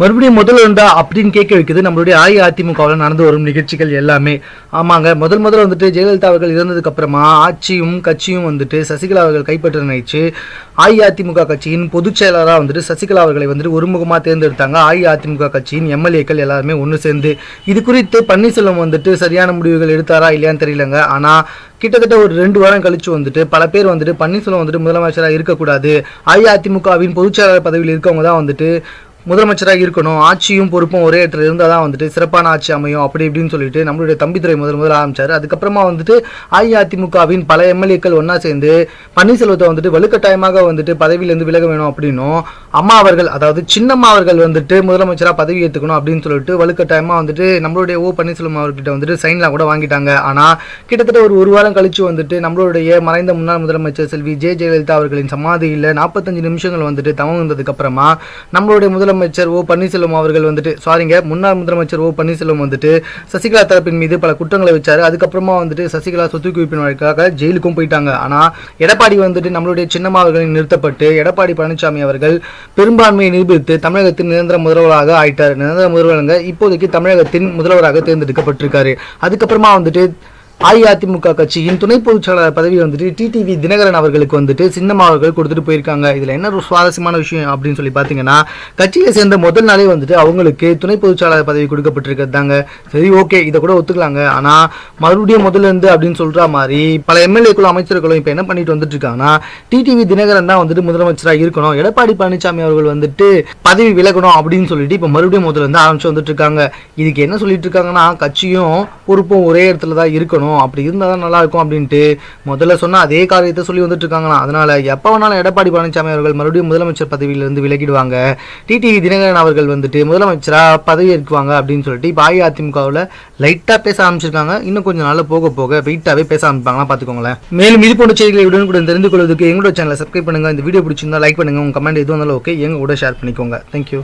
மறுபடியும் முதல்ல இருந்தா அப்படின்னு கேட்க வைக்குது நம்மளுடைய அஇஅதிமுகவில் நடந்து வரும் நிகழ்ச்சிகள் எல்லாமே. ஆமாங்க முதல் முதல்ல வந்துட்டு ஜெயலலிதா அவர்கள் இறந்ததுக்கு அப்புறமா ஆட்சியும் கட்சியும் வந்துட்டு சசிகலா அவர்கள் கைப்பற்ற நினைச்சு அஇஅதிமுக கட்சியின் பொதுச் செயலராக வந்துட்டு சசிகலா அவர்களை வந்துட்டு ஒருமுகமாக தேர்ந்தெடுத்தாங்க. அஇஅதிமுக கட்சியின் எம்எல்ஏக்கள் எல்லாருமே ஒன்று சேர்ந்து. இது குறித்து பன்னீர்செல்வம் வந்துட்டு சரியான முடிவுகள் எடுத்தாரா இல்லையான்னு தெரியலங்க. ஆனால் கிட்டத்தட்ட ஒரு ரெண்டு வாரம் கழிச்சு வந்துட்டு பல பேர் வந்துட்டு பன்னீர்செல்வம் வந்துட்டு முதலமைச்சராக இருக்கக்கூடாது. அஇஅதிமுகவின் பொதுச் செயலாளர் பதவியில் இருக்கவங்க தான் வந்துட்டு முதலமைச்சராக இருக்கணும். ஆட்சியும் பொறுப்பும் ஒரே இடத்துல இருந்தால் தான் வந்துட்டு சிறப்பான ஆட்சி அமையும் அப்படி இப்படின்னு சொல்லிட்டு நம்மளுடைய தம்பித்துறை முதல் முதல்ல ஆரம்பிச்சாரு. அதுக்கப்புறமா வந்துட்டு அஇஅதிமுகவின் பல எம்எல்ஏக்கள் ஒன்றா சேர்ந்து பன்னீர்செல்வத்தை வந்துட்டு வலுக்கட்டாயமாக வந்துட்டு பதவியிலேருந்து விலக வேணும் அப்படின்னும் அம்மா அவர்கள் அதாவது சின்னம்மா அவர்கள் வந்துட்டு முதலமைச்சராக பதவி ஏற்றுக்கணும் அப்படின்னு சொல்லிட்டு வலுக்கட்டாயமாக வந்துட்டு நம்மளுடைய ஓ பன்னீர்செல்வம் அவர்கிட்ட வந்துட்டு சைன்லாம் கூட வாங்கிட்டாங்க. ஆனால் கிட்டத்தட்ட ஒரு ஒரு வாரம் கழித்து வந்துட்டு நம்மளுடைய மறைந்த முன்னாள் முதலமைச்சர் செல்வி ஜெ ஜெயலலிதா அவர்களின் சமாதியில் நாற்பத்தஞ்சு நிமிஷங்கள் வந்துட்டு தவம் வந்ததுக்கப்புறமா நம்மளுடைய முதலமைச்சர் ஓ பன்னீர்செல்வம் அவர்கள் வந்துட்டு சாரிங்க முன்னாள் முதலமைச்சர் ஓ பன்னீர்செல்வம் வந்துட்டு சசிகலா தரப்பின் மீது பல குற்றங்களை வச்சாரு. அதுக்கப்புறமா வந்துட்டு சசிகலா சொத்து குவிப்பின் வழக்காக ஜெயிலுக்கும் போயிட்டாங்க. ஆனா எடப்பாடி வந்துட்டு நம்மளுடைய சின்னம்மா அவர்களின் நிறுத்தப்பட்டு எடப்பாடி பழனிசாமி அவர்கள் பெரும்பான்மையை நிரூபித்து தமிழகத்தின் நிரந்தர முதல்வராக ஆயிட்டார். நிரந்தர முதல்வராக இப்போதைக்கு தமிழகத்தின் முதல்வராக தேர்ந்தெடுக்கப்பட்டிருக்காரு. அதுக்கப்புறமா வந்துட்டு அஇஅதிமுக கட்சியின் துணை பொதுச் செயலாளர் பதவி வந்துட்டு டிடிவி தினகரன் அவர்களுக்கு வந்துட்டு சின்னம்மா அவர்கள் கொடுத்துட்டு போயிருக்காங்க. இதுல என்ன ஒரு சுவாரஸ்யமான விஷயம் அப்படின்னு சொல்லி பாத்தீங்கன்னா கட்சியை சேர்ந்த முதல் நாளே வந்துட்டு அவங்களுக்கு துணை பொதுச் செயலாளர் பதவி கொடுக்கப்பட்டிருக்கிறது தாங்க சரி ஓகே இதை கூட ஒத்துக்கலாங்க. ஆனா மறுபடியும் முதல்ல இருந்து அப்படின்னு சொல்ற மாதிரி பல எம்எல்ஏக்களும் அமைச்சர்களும் இப்போ என்ன பண்ணிட்டு வந்துட்டு இருக்காங்கன்னா டிடிவி தினகரன் தான் வந்துட்டு முதலமைச்சராக இருக்கணும். எடப்பாடி பழனிசாமி அவர்கள் வந்துட்டு பதவி விலகணும் அப்படின்னு சொல்லிட்டு இப்போ மறுபடியும் முதல்ல இருந்து ஆரம்பிச்சு வந்துட்டு இருக்காங்க. இதுக்கு என்ன சொல்லிட்டு இருக்காங்கன்னா கட்சியும் பொறுப்பும் ஒரே இடத்துல தான் இருக்கணும். அப்படி இருந்தால் தான் நல்லாயிருக்கும் அப்படின்ட்டு முதல்ல சொன்ன அதே காரியத்தை சொல்லி வந்துட்டு இருக்காங்களாம் அதனால் எப்போ வேணாலும் எடப்பாடி பழனிசாமி அவர்கள் மறுபடியும் முதலமைச்சர் பதவியிலிருந்து விலகிடுவாங்க. டிடிவி தினகரன் அவர்கள் வந்துட்டு முதலமைச்சராக பதவியேற்குவாங்க அப்படின்னு சொல்லிட்டு இப்போ அஇஅதிமுகவில் லைட்டாக பேச ஆரம்பிச்சிருக்காங்க. இன்னும் கொஞ்சம் நாளில் போக போக வெயிட்டாகவே பேச ஆரம்பிப்பாங்களா பார்த்துக்கோங்களேன் மேலும் இது போன்ற செய்திகளை உடனுக்குடன் தெரிந்து கொள்வதற்கு எங்களோட சேனலை சப்ஸ்கிரைப் பண்ணுங்கள் இந்த வீடியோ பிடிச்சிருந்தா லைக் பண்ணுங்க. உங்கள் கமெண்ட் எதுவும் இருந்தாலும் ஓகே எங்கள் கூட ஷேர் பண்ணிக்கோங்க. தேங்க்யூ